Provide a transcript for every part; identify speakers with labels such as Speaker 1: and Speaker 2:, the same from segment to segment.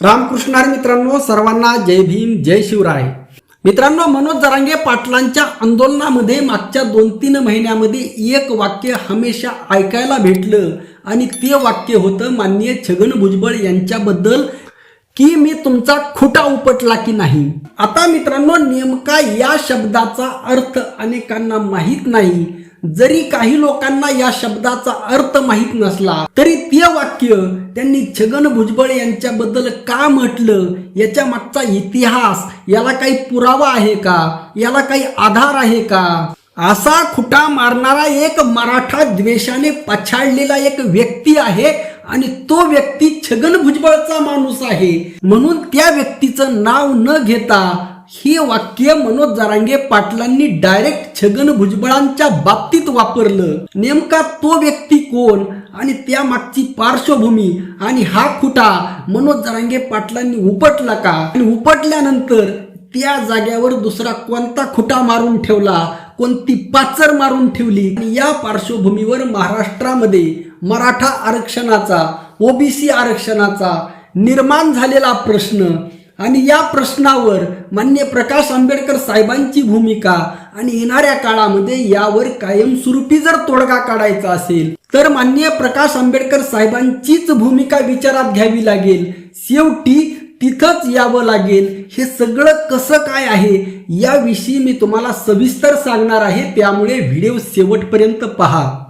Speaker 1: रामकृष्णार मित्रांनो सर्वांना जय भीम जय शिवराय. मित्रांनो मनोज जरांगे पाटलांच्या आंदोलनामध्ये मागच्या दोन तीन महिन्यामध्ये एक वाक्य हमेशा ऐकायला भेटलं आणि ते वाक्य होतं माननीय छगन भुजबळ यांच्याबद्दल की मी तुमचा खुटा उपटला की नाही? आता मित्रांनो नेमका या शब्दाचा अर्थ अनेकांना माहीत नाही. जरी काही लोकांना या शब्दाचा अर्थ माहीत नसला तरी ते वाक्य त्यांनी छगन भुजबळ यांच्याबद्दल का म्हटलं? याच्या मागचा इतिहास याला काही पुरावा आहे का? याला काही आधार आहे का? असा खुटा मारणारा एक मराठा द्वेषाने पछाडलेला एक व्यक्ती आहे आणि तो व्यक्ती छगन भुजबळचा माणूस आहे. म्हणून त्या व्यक्तीचं नाव न घेता हे वाक्य मनोज जारांगे पाटलांनी डायरेक्ट छगन भुजबळांच्या बाबतीत वापरलं. नेमका तो व्यक्ती कोण आणि त्या मागची पार्श्वभूमी आणि हा खुटा मनोज जारांगे पाटलांनी उपटला का? आणि उपटल्यानंतर त्या जाग्यावर दुसरा कोणता खुटा मारून ठेवला? कोणती पाचर मारून ठेवली? या पार्श्वभूमीवर महाराष्ट्रामध्ये मराठा आरक्षणाचा ओबीसी आरक्षणाचा निर्माण झालेला प्रश्न आणि या प्रश्नावर मान्य प्रकाश आंबेडकर साहेबांची भूमिका आणि येणाऱ्या काळामध्ये यावर कायमस्वरूपी जर तोडगा काढायचा असेल तर मान्य प्रकाश आंबेडकर साहेबांचीच भूमिका विचारात घ्यावी लागेल. शेवटी तिथंच यावं लागेल. हे सगळं कसं काय आहे याविषयी मी तुम्हाला सविस्तर सांगणार आहे. त्यामुळे व्हिडिओ शेवटपर्यंत पहा.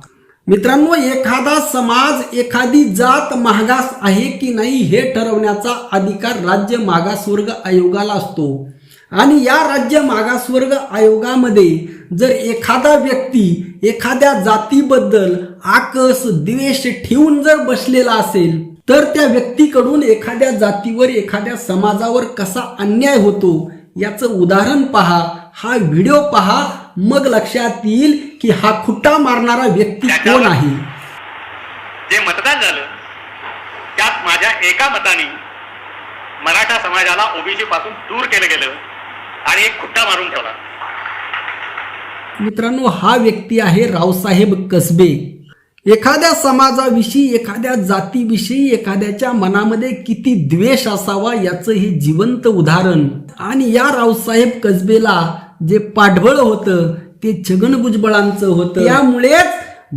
Speaker 1: मित्रांनो एखादा समाज एखादी जात मागास आहे की नाही हे ठरवण्याचा अधिकार राज्य मागासवर्ग आयोगाला असतो. आणि या राज्य मागासवर्ग आयोगामध्ये जर एखादा व्यक्ती एखाद्या जातीबद्दल आकस द्वेष ठेवून जर बसलेला असेल तर त्या व्यक्तीकडून एखाद्या जातीवर एखाद्या समाजावर कसा अन्याय होतो याचं उदाहरण पहा हा व्हिडिओ पहा मग लक्षात येईल की हा खुट्टा मारणारा व्यक्ती कोण आहे?
Speaker 2: जे मतदान झालं त्यात माझ्या एका मताने मराठा समाजाला ओबीसी पासून दूर केलं गेलं आणि एक खुट्टा मारून ठेवला.
Speaker 1: मित्रांनो हा व्यक्ती आहे रावसाहेब कसबे. एखाद्या समाजाविषयी एखाद्या जातीविषयी एखाद्याच्या मनामध्ये किती द्वेष असावा याचं हे जिवंत उदाहरण. आणि या रावसाहेब कसबेला जे पाठबळ होतं ते छगन भुजबळांचं होतं. त्यामुळेच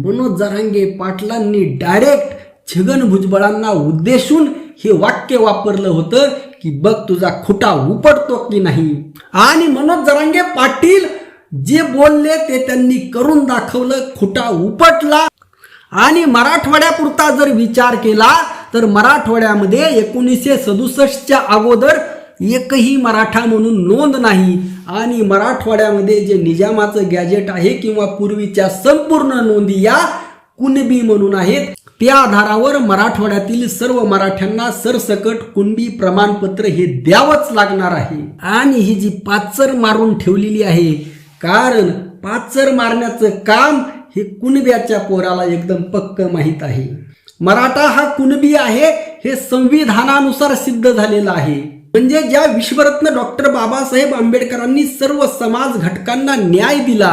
Speaker 1: मनोज जरांगे पाटलांनी डायरेक्ट छगन भुजबळांना उद्देशून हे वाक्य वापरलं होतं की बघ तुझा खुटा उपटतो की नाही. आणि मनोज जरांगे पाटील जे बोलले ते त्यांनी करून दाखवलं खुटा उपटला. आणि मराठवाड्यापुरता जर विचार केला तर मराठवाड्यामध्ये एकोणीसशे सदुसष्टच्या अगोदर एकही मराठा म्हणून नोंद नाही आणि मराठवाड्यामध्ये जे निजामाचं गॅजेट आहे किंवा पूर्वीच्या संपूर्ण नोंदी या कुणबी म्हणून आहेत त्या आधारावर मराठवाड्यातील सर्व मराठ्यांना सरसकट कुणबी प्रमाणपत्र हे द्यावंच लागणार आहे. आणि ही जी पाचर मारून ठेवलेली आहे कारण पाचर मारण्याचं काम हे कुणब्याच्या पोराला एकदम पक्क माहीत आहे. मराठा हा कुणबी आहे हे संविधानानुसार सिद्ध झालेलं आहे. म्हणजे ज्या विश्वरत्न डॉक्टर बाबासाहेब आंबेडकरांनी सर्व समाज घटकांना न्याय दिला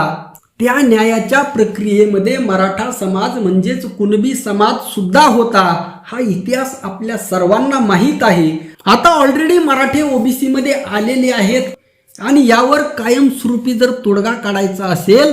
Speaker 1: त्या न्यायाच्या प्रक्रियेमध्ये मराठा समाज म्हणजेच कुणबी समाज सुद्धा होता हा इतिहास आपल्या सर्वांना माहीत आहे. आता ऑलरेडी मराठे ओबीसी मध्ये आलेले आहेत आणि यावर कायमस्वरूपी जर तोडगा काढायचा असेल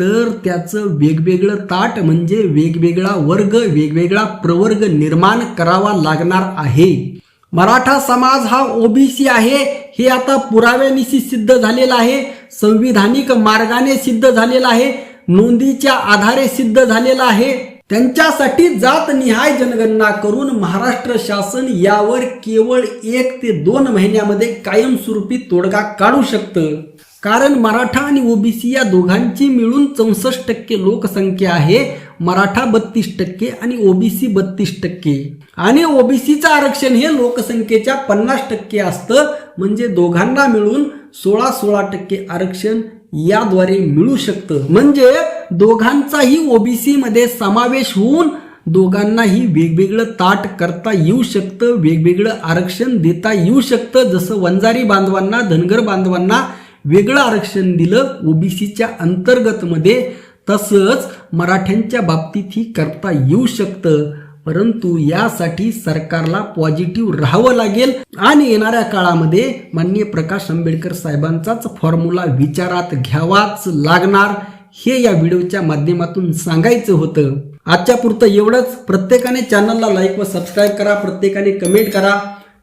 Speaker 1: तर त्याचं वेगवेगळं ताट म्हणजे वेगवेगळा वर्ग वेगवेगळा प्रवर्ग निर्माण करावा लागणार आहे. मराठा समाज हा ओबीसी आहे हे आता पुराव्यानिशी सिद्ध झालेलं आहे संविधानिक मार्गाने सिद्ध झालेलं आहे नोंदीच्या आधारे सिद्ध झालेलं आहे. त्यांच्यासाठी जातनिहाय जनगणना करून महाराष्ट्र शासन यावर केवळ एक ते दोन महिन्यामध्ये कायमस्वरूपी तोडगा काढू शकतं. कारण मराठा आणि ओबीसी या दोघांची मिळून चौसष्ट टक्के लोकसंख्या आहे. मराठा बत्तीस टक्के आणि ओबीसी बत्तीस टक्के. आणि ओबीसीचं आरक्षण हे लोकसंख्येच्या पन्नास टक्के असतं. म्हणजे दोघांना मिळून सोळा सोळा टक्के आरक्षण याद्वारे मिळू शकतं. म्हणजे दोघांचाही ओबीसी मध्ये समावेश होऊन दोघांनाही वेगवेगळं ताट करता येऊ शकतं वेगवेगळं आरक्षण देता येऊ शकतं. जसं वंजारी बांधवांना धनगर बांधवांना वेगळं आरक्षण दिलं ओबीसीच्या अंतर्गतमध्ये तसंच मराठ्यांच्या बाबतीत ही करता येऊ शकतं. परंतु यासाठी सरकारला पॉझिटिव्ह राहावं लागेल. आणि येणाऱ्या काळामध्ये माननीय प्रकाश आंबेडकर साहेबांचाच फॉर्म्युला विचारात घ्यावाच लागणार हे या व्हिडिओच्या माध्यमातून सांगायचं होतं. आजच्या पुरतं एवढंच. प्रत्येकाने चॅनलला लाईक व सबस्क्राईब करा. प्रत्येकाने कमेंट करा.